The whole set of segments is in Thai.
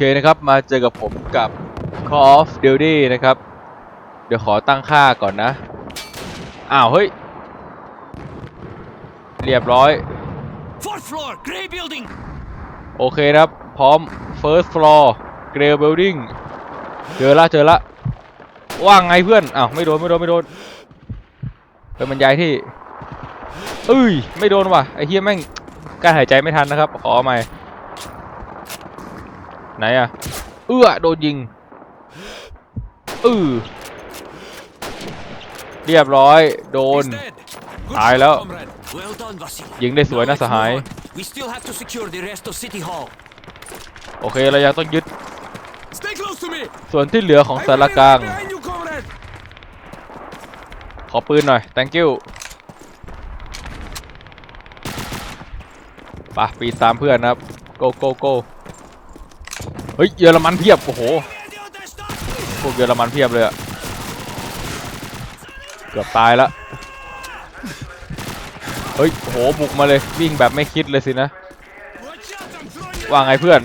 เคนะครับ มาเจอกับผมกับ Call of Duty นะครับ เดี๋ยวขอตั้งค่าก่อนนะ อ้าว เฮ้ย เรียบร้อย Fourth floor, Grey Building. โอเคนะครับ พร้อม First Floor Grey Building เจอละเจอละ ว่างไงเพื่อน อ้าว ไม่โดน ไม่โดน ไม่โดนเป็นบรรยายที่เอ้ย ไม่โดนว่ะ ไอ้เฮียแม่งการหายใจไม่ทันนะครับ ขอเอาใหม่ ไหนอะเอื้อโดนยิงอือเรียบร้อยโดน He's dead. Good ตายแล้ว shot, comrade. Well done, Vasily. ยิงได้สวย Now นะ let's สหาย move on. We still have to secure the rest of City Hall. โอเคเรายังต้องยึด Stay close to me. ส่วนที่เหลือของสารกลาง behind you, comrade. ขอปืนหน่อย thank you ป่ะปีนตามเพื่อนนะครับ go go go เฮ้ยเยอรมันเพียบโอ้โหพวกเยอรมันเพียบเลยอะเกือบตายละเฮ้ยโอ้โหบุกมาเลยวิ่งแบบไม่คิดเลยสินะว่าไงเพื่อน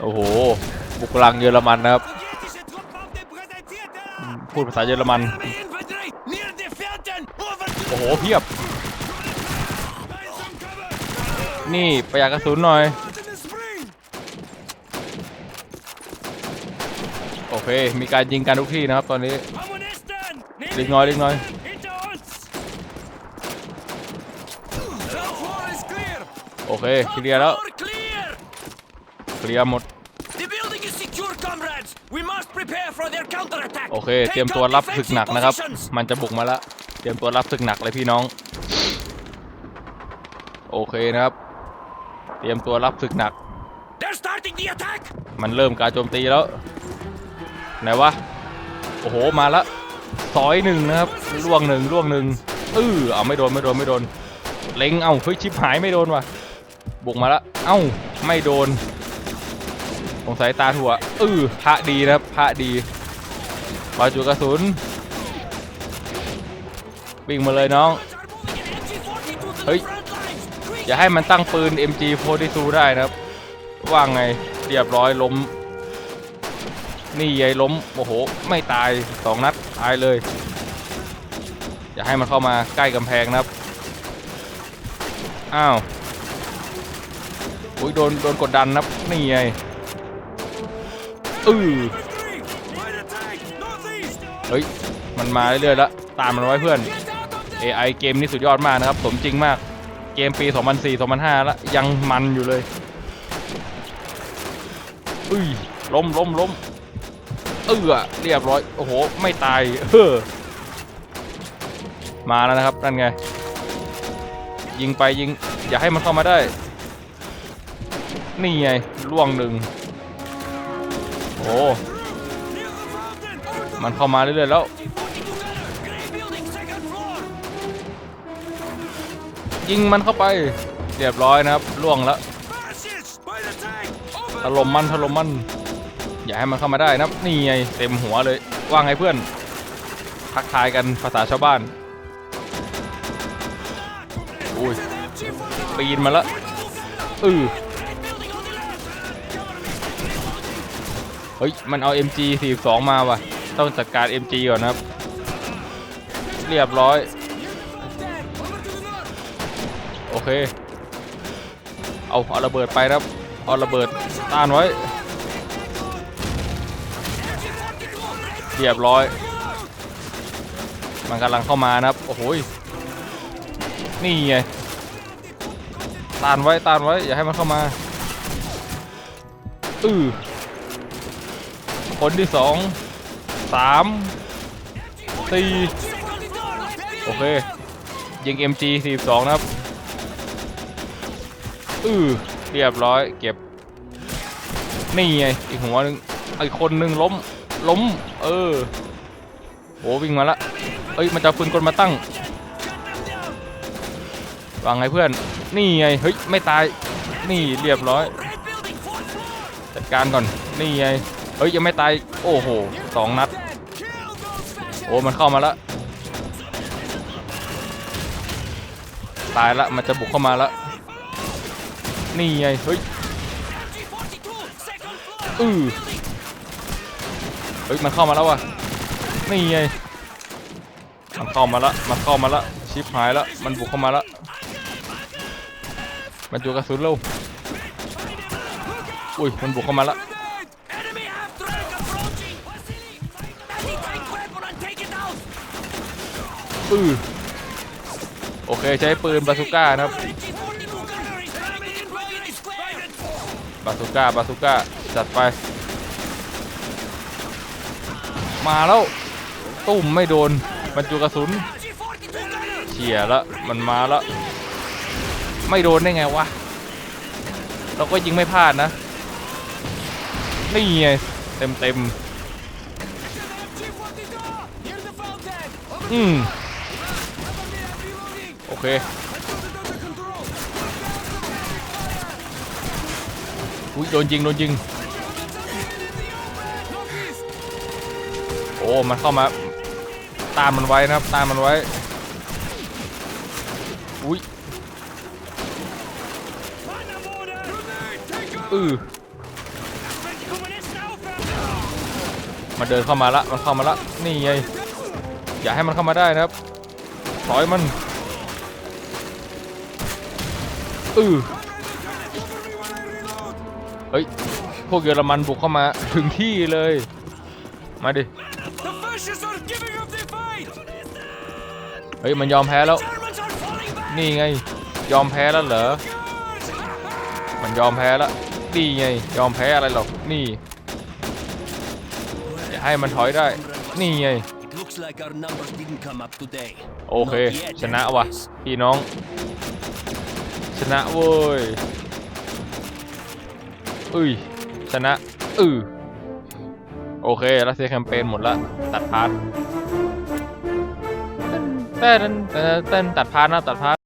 โอ้โห บุกลังเยอรมันนะครับ พูดภาษาเยอรมัน โอ้โห เพียบ นี่ประหยัดกระสุนหน่อย Out in the spring. โอเค มีการยิงกันทุกที่นะครับตอนนี้ Kommunisten. nehmen Leg neu, leg neu. Hinter uns. Ground floor is clear. โอเคเคลียร์แล้ว Floor clear. เคลียร์หมด The building is secure, comrades. We must prepare for their counterattack. โอเค Take เตรียมตัว up รับศึก defensive หนักนะครับ positions. มันจะบุกมาแล้วเตรียมตัวรับศึกหนักเลยพี่น้อง โอเคนะครับเต รียมตัวรับศึกหนัก They're starting the attack. มันเริ่มการโจมตีแล้ว ไหนวะ โอ้โห มาแล้วซอยหนึ่งนะครับล่วงหนึ่งล่วงหนึ่งเออเอาไม่โดนไม่โดนไม่โดน เล็งเอ้าเฮ้ยชิบหายไม่โดนว่ะ บุกมาแล้วเอ้าไม่โดนสงสัยตาถั่วเออพระดีนะครับพระดีปาจุกระสุนวิ่งมาเลยน้อง Are moving an อย่าให้มันตั้งปืน MG42 ได้นะครับ ว่าไงเรียบร้อยล้ม นี่ยายล้มโอ้โห ไม่ตายสองนัดตายเลย อย่าให้มันเข้ามาใกล้กำแพงนะครับ อ้าวอุ้ยโดนโดนกดดันนะนี่ไงอือเฮ้ย มันมาเรื่อยๆแล้ว ตามมันไว้เพื่อน AI เกมนี้สุดยอดมากนะครับ สมจริงมาก เกมปี 2004 2005 แล้วยังมันอยู่เลยอุ้ยล้มล้มล้มเออเรียบร้อย โอ้โห ไม่ตายเออมาแล้วนะครับ นั่นไง ยิงไปยิง อย่าให้มันเข้ามาได้ นี่ไงล่วงหนึ่งโอ้มันเข้ามาเรื่อยๆแล้ว ยิงมันเข้าไป เรียบร้อยนะครับล่วงแล้วถล่มมันถล่มมัน อย่าให้มันเข้ามาได้นะนี่ไงเต็มหัวเลยว่าไงเพื่อน ทักทายกันภาษาชาวบ้านอุ้ยปีนมาแล้วอือเฮ้ย มันเอา MG 42 มาว่ะ ต้องจัดการ MG ก่อนนะครับ เรียบร้อย เค เอาเอาระเบิดไปนะครับ เอาระเบิดต้านไว้ เรียบร้อย มันกำลังเข้ามานะครับ โอ้โหยนี่ไง ต้านไว้ ต้านไว้ อย่าให้มันเข้ามา อือคนที่สอง สาม สี่โอเคยิง MG 42 นะครับ อือเรียบร้อย เก็บ นี่ไง อีกหัวหนึ่งอีกคนหนึ่งล้ม ล้ม เออโอ้วิ่งมาละ เอ้ย มันจะปืนกลมาตั้งวางไงเพื่อน นี่ไง เฮ้ย ไม่ตาย นี่เรียบร้อย จัดการก่อน นี่ไง เฮ้ย ยังไม่ตาย โอ้โหสองนัด โอ้ มันเข้ามาล้วตายละ มันจะบุกเข้ามาล้ว นี่ไง เฮ้ย G42, second floor. อือ Building. เฮ้ย มันเข้ามาแล้วว่ะนี่ไง มันเข้ามาละ มันเข้ามาละ ชิปหายละ มันบุกเข้ามาละ มันจูกระสุนเร็วอุ้ย มันบุกเข้ามาละ Enemy half track approaching. Anti-tank weapon and take it out. อือโอเค ใช้ปืนบาซูก้านะครับ บาซูก้าบาซูก้าจัดไป มาแล้ว ตุ้มไม่โดนมันจูกระสุนเฉียละมันมาละไม่โดนได้ไงวะ เราก็ยิงไม่พลาดนะนี่ไงเต็มเต็มอืมโอเค อุ้ยโดนยิงโดนยิง โอ้มันเข้ามา ตามมันไว้นะครับ ตามมันไว้ อุ้ยอือมันเดินเข้ามาละ มันเข้ามาละ นี่ไง อย่าให้มันเข้ามาได้นะครับ ถอยมัน อือ เฮ้ย พวกเยอรมันบุกเข้ามาถึงที่เลย มาดิ เฮ้ย มันยอมแพ้แล้ว นี่ไง ยอมแพ้แล้วเหรอ มันยอมแพ้แล้ว นี่ไง ยอมแพ้อะไรหรอก นี่ อย่าให้มันถอยได้ นี่ไง โอเค ชนะว่ะ พี่น้อง ชนะเว้ย อุ้ย ชนะ อือโอเค รัสเซียแคมเปญหมดละ ตัดพาร์ทเต้นเต้นเต้นตัดพาร์ทนะ ตัดพาร์ท